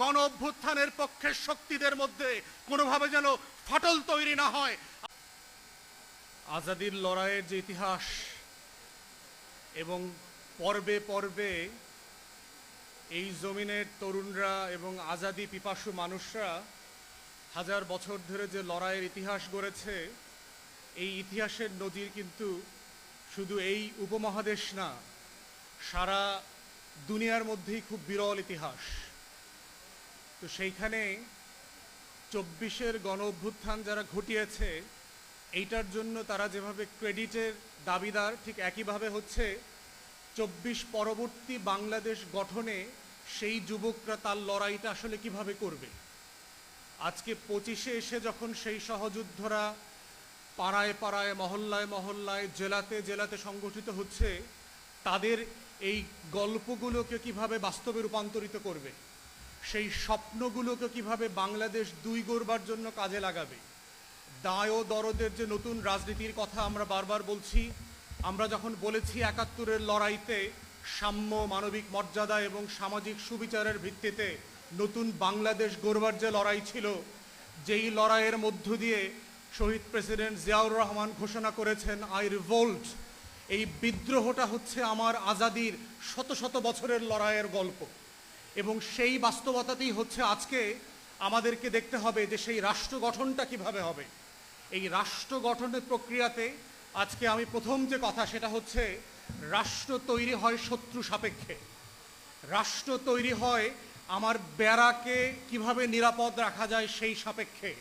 গণ অভ্যুত্থানের পক্ষের শক্তিদের মধ্যে কোনোভাবে যেন ফাটল তৈরি না হয়। আজাদির লড়াইয়ের যে ইতিহাস এবং পর্বে পর্বে এই জমিনের তরুণরা এবং আজাদি পিপাসু মানুষরা হাজার বছর ধরে যে লড়াইয়ের ইতিহাস গড়েছে, এই ইতিহাসের নজির কিন্তু শুধু এই উপমহাদেশ না, সারা দুনিয়ার মধ্যেই খুব বিরল ইতিহাস। তো সেইখানে চব্বিশের গণ অভ্যুত্থান যারা ঘটিয়েছে, এইটার জন্য তারা যেভাবে ক্রেডিটের দাবিদার, ঠিক একইভাবে হচ্ছে চব্বিশ পরবর্তী বাংলাদেশ গঠনে সেই যুবকরা তার লড়াইটা আসলে কীভাবে করবে? আজকে পঁচিশে এসে যখন সেই সহযুদ্ধরা পাড়ায় পাড়ায়, মহল্লায় মহল্লায়, জেলাতে জেলাতে সংগঠিত হচ্ছে, তাদের এই গল্পগুলোকে কীভাবে বাস্তবে রূপান্তরিত করবে? সেই স্বপ্নগুলোকে কীভাবে বাংলাদেশ দুই গড়বার জন্য কাজে লাগাবে, দায় ও দরদের যে নতুন রাজনীতির কথা আমরা বারবার বলছি, আমরা যখন বলেছি একাত্তরের লড়াইতে সাম্য, মানবিক মর্যাদা এবং সামাজিক সুবিচারের ভিত্তিতে নতুন বাংলাদেশ গড়বার যে লড়াই ছিল, যেই লড়াইয়ের মধ্য দিয়ে শহীদ প্রেসিডেন্ট জিয়াউর রহমান ঘোষণা করেছেন আই রিভোল্ট এই বিদ্রোহটা হচ্ছে আমার আজাদির শত শত বছরের লড়াইয়ের গল্প। এবং সেই বাস্তবতাতেই হচ্ছে আজকে আমাদেরকে দেখতে হবে যে সেই রাষ্ট্র গঠনটা কীভাবে হবে। এই রাষ্ট্র গঠনের প্রক্রিয়াতে আজকে আমি প্রথম যে কথা সেটা হচ্ছে রাষ্ট্র তৈরি হয় শত্রু সাপেক্ষে। রাষ্ট্র তৈরি হয় আমার বেড়াকে কীভাবে নিরাপদ রাখা যায় সেই সাপেক্ষে।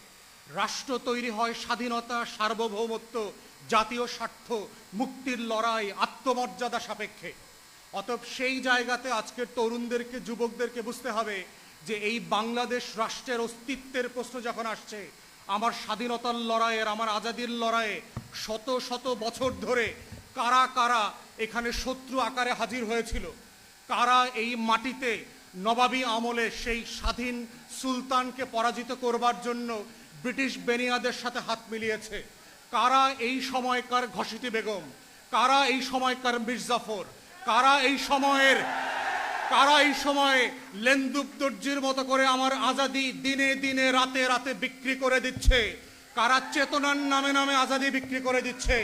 রাষ্ট্র তৈরি হয় স্বাধীনতা, সার্বভৌমত্ব, জাতীয় স্বার্থ, মুক্তির লড়াই, আত্মমর্যাদা সাপেক্ষে। অতএব সেই জায়গাতে আজকের তরুণদেরকে, যুবকদেরকে বুঝতে হবে যে এই বাংলাদেশ রাষ্ট্রের অস্তিত্বের প্রশ্ন যখন আসছে, আমার স্বাধীনতার লড়াইয়ের, আমার আজাদির লড়াইয়ে শত শত বছর ধরে কারা কারা এখানে শত্রু আকারে হাজির হয়েছিল, কারা এই মাটিতে নবাবী আমলে সেই স্বাধীন সুলতানকে পরাজিত করবার জন্য ব্রিটিশ বেনিয়াদের সাথে হাত মিলিয়েছে, কারা এই সময়কার ঘসিটি বেগম, কারা এই সময়কার মির্জাফর কারা এই সময়ের, কারা এই সময়ে লেন্দুক দর্জির মতো করে আমার আজাদি দিনে দিনে, রাতে রাতে বিক্রি করে দিচ্ছে? কারা চেতনার নামে নামে আজাদি বিক্রি করে দিচ্ছে?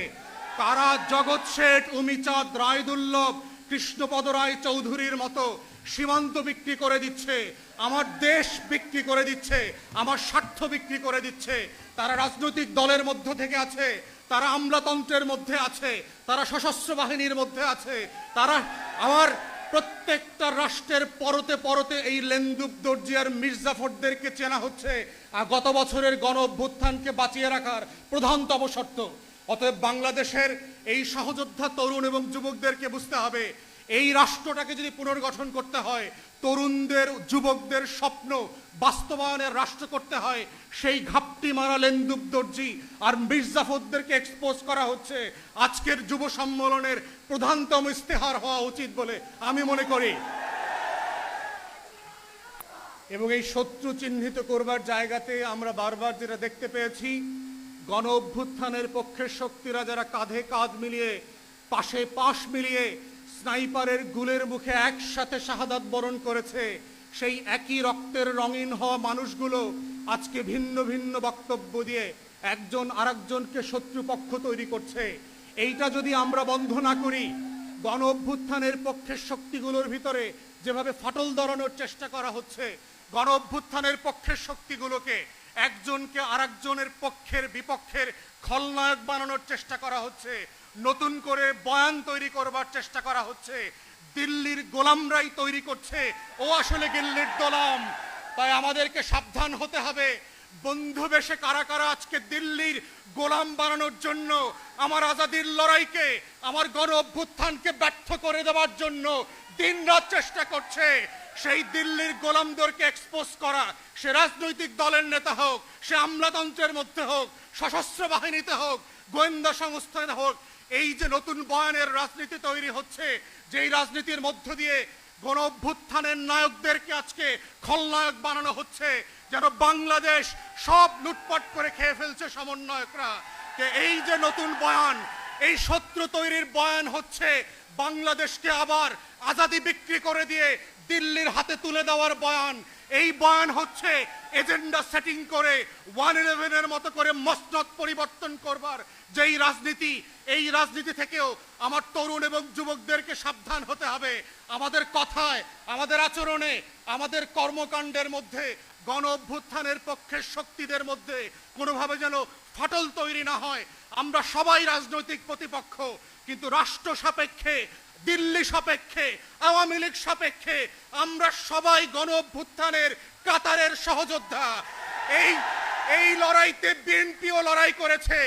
কারা জগৎ শেঠ উমিচাঁদ রায়দুল্লভ কৃষ্ণপদ রায় চৌধুরীর মতো সীমান্ত বিক্রি করে দিচ্ছে? আমার দেশ বিক্রি করে দিচ্ছে? আমার স্বার্থ বিক্রি করে দিচ্ছে? তারা রাজনৈতিক দলের মধ্য থেকে আছে? তারা আমলাতন্ত্রের মধ্যে আছে, তারা সশস্ত্র বাহিনীর মধ্যে আছে, তারা আমার প্রত্যেকটা রাষ্ট্রের পরতে পরতে এই লেন্দুপ দর্জিয়ার মির্জাফরদেরকে চেনা হচ্ছে গত বছরের গণ অভ্যুত্থানকে বাঁচিয়ে রাখার প্রধানতম শর্ত। অতএব বাংলাদেশের এই সহযোদ্ধা তরুণ এবং যুবকদেরকে বুঝতে হবে এই রাষ্ট্রটাকে যদি পুনর্গঠন করতে হয়, তরুণদের, যুবকদের স্বপ্ন বাস্তবায়নের রাষ্ট্র করতে হয়, সেই ঘাপটি মারা লেন্দুক দর্জি আর মির্জাফরদেরকে এক্সপোজ করা হচ্ছে। আজকের যুব সম্মেলনের প্রধানতম ইস্তেহার হওয়া উচিত বলে আমি মনে করি। এবং এই শত্রু চিহ্নিত করবার জায়গাতে আমরা বারবার যেটা দেখতে পেয়েছি, গণ অভ্যুত্থানের পক্ষের শক্তিরা যারা কাঁধে কাঁধ মিলিয়ে, পাশে পাশ মিলিয়ে স্নাইপারের গুলের মুখে একসাথে শাহাদাত বরণ করেছে। সেই একই রক্তের রঙিন হওয়া মানুষগুলো আজকে ভিন্ন ভিন্ন বক্তব্য দিয়ে একজন আরেকজনকে শত্রুপক্ষ তৈরি করছে। এইটা যদি আমরা বন্ধ না করি, গণ অভ্যুত্থানের পক্ষের শক্তিগুলোর ভিতরে যেভাবে ফাটল ধরানোর চেষ্টা করা হচ্ছে, গণ অভ্যুত্থানের পক্ষের শক্তিগুলোকে একজনকে আরেকজনের পক্ষের বিপক্ষের খলনায়ক বানানোর চেষ্টা করা হচ্ছে। নতুন করে বয়ান তৈরি করবার চেষ্টা করা হচ্ছে। দিল্লির গোলামরাই তৈরি করছে। ও আসলে দিল্লির গোলাম। তাই আমাদেরকে সাবধান হতে হবে। বন্ধু বেশে কারা কারা আজকে দিল্লির গোলাম বানানোর জন্য, আমার আজাদির লড়াইকে, আমার গণ অভ্যুত্থানকে ব্যর্থ করে দেওয়ার জন্য দিনরাত চেষ্টা করছে। সেই দিল্লির গোলামদেরকে এক্সপোজ করা, সে রাজনৈতিক দলের নেতা হোক, সে আমলাতন্ত্রের মধ্যে হোক, সশস্ত্র বাহিনীতে হোক, গোয়েন্দা সংস্থায় হোক, এই যে নতুন বয়ানের রাজনীতি তৈরি হচ্ছে, যেই রাজনীতির মধ্য দিয়ে গণ অভ্যুত্থানের নায়কদেরকে আজকে খলনায়ক বানানো হচ্ছে, যেন বাংলাদেশ সব লুটপাট করে খেয়ে ফেলছে সমন্বয়করা এই যে নতুন বয়ান, এই শত্রু তৈরির বয়ান হচ্ছে, বাংলাদেশকে আবার আজাদি বিক্রি করে দিয়ে দিল্লির হাতে তুলে দেওয়ার বয়ান। এই বয়ান হচ্ছে এজেন্ডা সেটিং করে ওয়ান ইলেভেনের মতো করে মসনদ পরিবর্তন করবার। যেই রাজনীতি, এই রাজনীতি থেকেও আমার তরুণ এবং যুবকদেরকে সাবধান হতে হবে। আমাদের কথায়, আমাদের আচরণে, আমাদের কর্মকাণ্ডের মধ্যে, গণ অভ্যুত্থানের পক্ষের শক্তিদের মধ্যে কোনোভাবে যেন ফাটল তৈরি না হয়। আমরা সবাই রাজনৈতিক প্রতিপক্ষ, কিন্তু রাষ্ট্র সাপেক্ষে দিল্লি সাপেক্ষে, আওয়ামী লীগ সাপেক্ষে, আমরা সবাই গণ অভ্যুত্থানের কাতারের সহযোদ্ধা। এই এই লড়াইতে বিএনপিও লড়াই করেছে,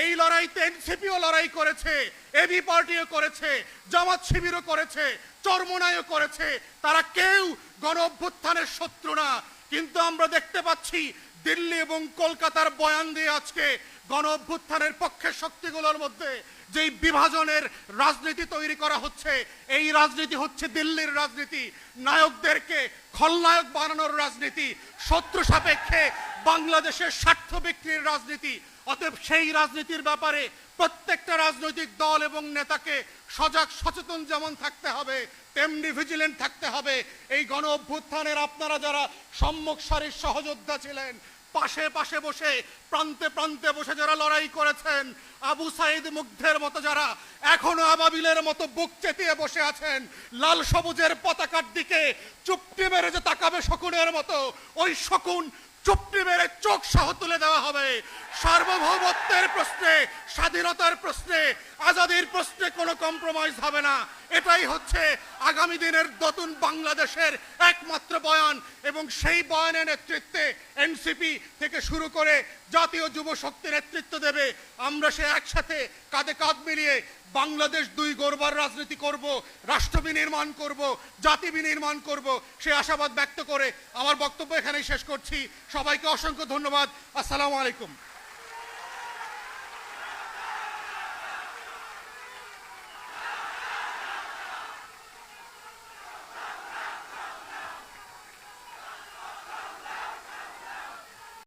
এই লড়াইতে এনসিপিও লড়াই করেছে, এবি পার্টিও করেছে, জামাত শিবিরও করেছে চরমনায়ও করেছে। তারা কেউ গণ অভ্যুত্থানের শত্রু না। কিন্তু আমরা দেখতে পাচ্ছি দিল্লি এবং কলকাতার বয়ান দিয়ে আজকে গণ অভ্যুত্থানের পক্ষের শক্তিগুলোর মধ্যে যেই বিভাজনের রাজনীতি তৈরি করা হচ্ছে, এই রাজনীতি হচ্ছে দিল্লির রাজনীতি। নায়কদেরকে খলনায়ক বানানোর রাজনীতি, শত্রু সাপেক্ষে বাংলাদেশের স্বার্থ বিক্রির রাজনীতি। অতএব সেই রাজনীতির ব্যাপারে প্রত্যেকটা রাজনৈতিক দল এবং নেতাকে সজাগ, সচেতন যেমন থাকতে হবে, তেমনি ভিজিলেন্ট থাকতে হবে। এই গণ অভ্যুত্থানের আপনারা যারা সম্মুখ সারির সহযোদ্ধা ছিলেন পাশে পাশে বসে, প্রান্তে প্রান্তে বসে যারা লড়াই করেছেন, আবু সাইদ মুগ্ধের মতো যারা এখনও আবাবিলের মতো বুক চেতিয়ে বসে আছেন, লাল সবুজের পতাকার দিকে চুপটি মেরে যে তাকাবে শকুনের মতো, ওই শকুন চুপটি মেরে চোখ সহ তুলে দেওয়া হবে। সার্বভৌমত্বের প্রশ্নে, স্বাধীনতার প্রশ্নে, আজাদির প্রশ্নে কোনো কম্প্রোমাইজ হবে না। এটাই হচ্ছে আগামী দিনের নতুন বাংলাদেশের একমাত্র বয়ান এবং সেই বয়ানের নেতৃত্বে এনসিপি থেকে শুরু করে জাতীয় যুব শক্তি নেতৃত্ব দেবে। আমরা সে একসাথে কাঁধে কাঁধ মিলিয়ে বাংলাদেশ দুই গড়বার রাজনীতি করব, রাষ্ট্র বিনির্মাণ করব, জাতি বিনির্মাণ করব, সে আশাবাদ ব্যক্ত করে আমার বক্তব্য এখানেই শেষ করছি। সবাইকে অসংখ্য ধন্যবাদ। আসসালামু আলাইকুম।